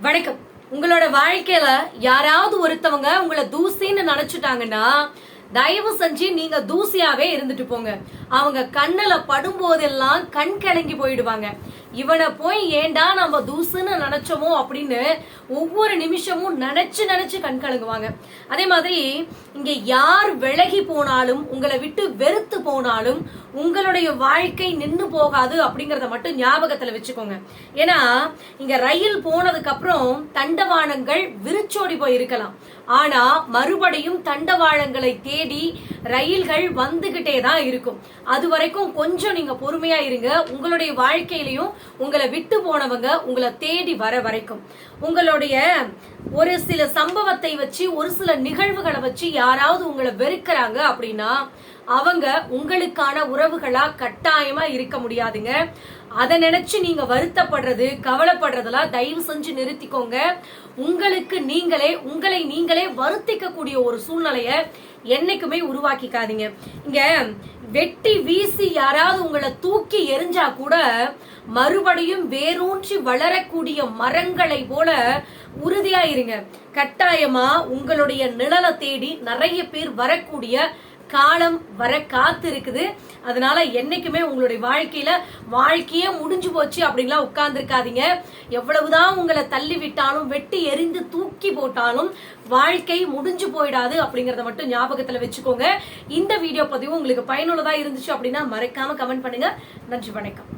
வணக்கம். உங்களோட வாழ்க்கையில யாராவது ஒருத்தவங்க உங்களை தூசின்னு நினைச்சுட்டாங்கன்னா தயவு செஞ்சு நீங்க தூசியாவே இருந்துட்டு போங்க. அவங்க கண்ணுல படும் போதெல்லாம் கண் கலங்கி போயிடுவாங்க. இவனை போய் ஏண்டா நம்ம தூசுன்னு நினைச்சோமோ அப்படின்னு ஒவ்வொரு நிமிஷமும் நினைச்சு நினைச்சு கண் கலங்குவாங்க. அதே மாதிரி இங்க யார் விலகி போனாலும் உங்களை விட்டு வெறுத்து போனாலும் உங்களுடைய வாழ்க்கை நின்று போகாது அப்படிங்கறத மட்டும் ஞாபகத்துல வச்சுக்கோங்க. ஏன்னா இங்க ரயில் போனதுக்கு அப்புறம் தண்டவாளங்கள் விரிச்சோடி போய் இருக்கலாம் ஆனா மறுபடியும் தண்டவாளங்களை தேடி ரயில்கள் வந்துகிட்டே தான் இருக்கும். அது வரைக்கும் கொஞ்சம் நீங்க பொறுமையா இருங்க. உங்களுடைய வாழ்க்கையிலையும் உங்களை விட்டு போனவங்க உங்களை தேடி வர வரைக்கும். உங்களுடைய ஒரு சில சம்பவத்தை வச்சு ஒரு சில நிகழ்வுகளை வச்சு யாராவது உங்களை வெறுக்கிறாங்க அப்படின்னா அவங்க உங்களுக்கான உறவுகளா கட்டாயமா இருக்க முடியாதுங்க. அதை நினைச்சு நீங்க வருத்தப்படுறது கவலைப்படுறதெல்லாம் தயவு செஞ்சு நிறுத்திக்கோங்க. உங்களுக்கு நீங்களே உங்களை நீங்களே வருத்திக்க கூடிய ஒரு சூழ்நிலைய என்னைக்குமே உருவாக்கிக்காதீங்க. இங்க வெட்டி வீசி யாராவது உங்களை தூக்கி எரிஞ்சா கூட மறுபடியும் வேரூன்றி வளரக்கூடிய மரங்களை போல உறுதியா இருங்க கட்டாயமா உங்களுடைய நிழலை தேடி நிறைய பேர் வரக்கூடிய காலம் வர காத்து இருக்குது அதனால என்னைக்குமே உங்களுடைய வாழ்க்கையில வாழ்க்கையே முடிஞ்சு போச்சு அப்படின்லாம் உட்கார்ந்து இருக்காதீங்க எவ்வளவுதான் உங்களை தள்ளி விட்டாலும் வெட்டி எரிந்து தூக்கி போட்டாலும் வாழ்க்கை முடிஞ்சு போயிடாது அப்படிங்கறத மட்டும் ஞாபகத்துல வச்சுக்கோங்க. இந்த வீடியோ பதிவு உங்களுக்கு பயனுள்ளதா இருந்துச்சு அப்படின்னா மறக்காம கமெண்ட் பண்ணுங்க. நன்றி வணக்கம்.